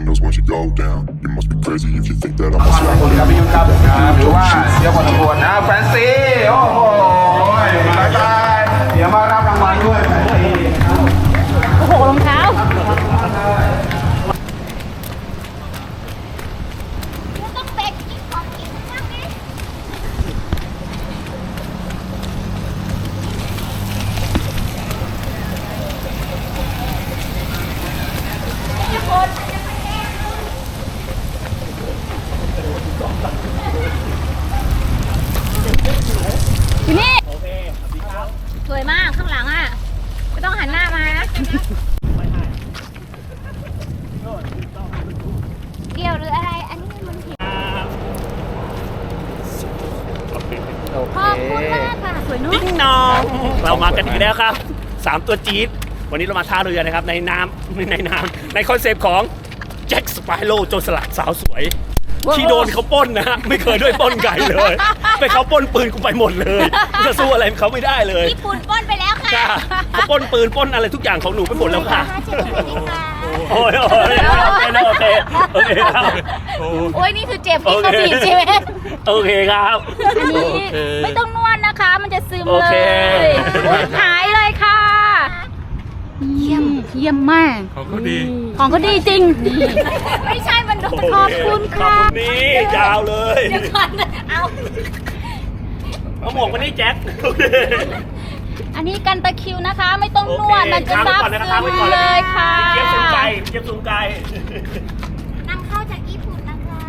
windows once you go down. You must be crazy if you think that I'm ขอ เกี่ยวหรืออะไร อันนี้มันผิดขอบคุณมากค่ะ สวยนุ่มติ๊งนองเรามากันอีกแล้วครับสามตัวจี๊ดวันนี้เรามาท่าเรือนะครับในน้ำในน้ำในคอนเซปต์ของแจ็คสไปโร่โจรสลัดสาวสวย ที่โดนเขาปล้นนะฮะไม่เคยด้วยปล้นไก่เลย ไปเขาปล้นปืนกูไปหมดเลยจะสู้อะไรเขาไม่ได้เลย ญี่ปุ่นป้นไปแล้ว ค่ะค่ะเขาปล้นปืนปล้นอะไรทุกอย่างของหนูไปหมดแล้วค่ะ ห้าเจ็ดสวัสดีค่ะโอ้ยโอ้ยโอเคโอเคโอเคครับโอ้ยนี่คือเจ็บโอที่เคเขาบีบใช่ไหมโอเคครับ อันนี้ไม่ต้องนวดนะคะ มันจะซึมโอเลเคยอุ๊ยหายเลยค่ะ เยี่ยมเยี่ยมมากของเขาดี ของเขาดีจริง ไม่ใช่มันโดนขอบคุณขอบค่ะคุณนี่ยาวเลยเดี๋ยวก่อนเอาเอาหมวกมานี่แจ็คโอเค อันนี้กันตะคริวนะคะ ไม่ต้องนวดมันจะค้างซัไว้บก่อนนะค้างไว้ซึก่อมนเลยค่ะเจี๊ยบสูงไกลเจี๊ยบสูงไกลนำเข้าจากญี่ปุ่นนะคะ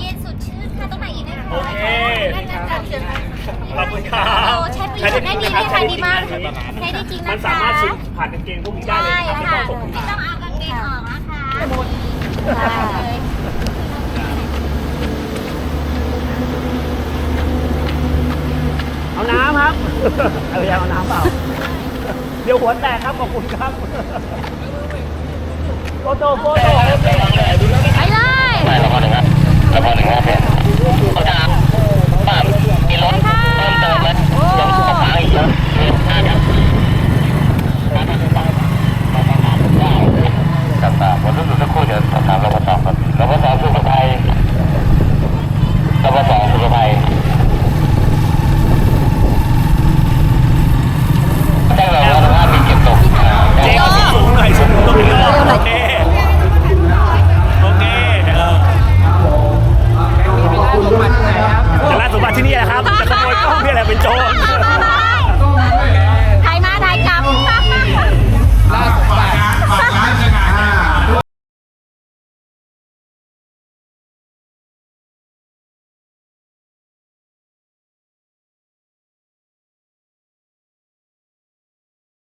เย็นสดชื่นค่ะต้องไหนอีกนะคะโอเคนั่นๆๆเชิญค่ะขอบคุณครับโอ้ใช้ประโยชน์ได้ดีได้ค่ะดีมากใช้ได้จริงนะคะมันสามารถซึมผ่านกางเกงพวกนี้ได้ใช่เลยครับไม่ค่ะต้องส่งขึ้นไม่มาต้องเอากางเกงออกนะคะ เอายาเอาน้ำเปล่า เดี๋ยวหัวแตกครับ ขอบคุณครับโฟโต้โฟโต้ ไปเลย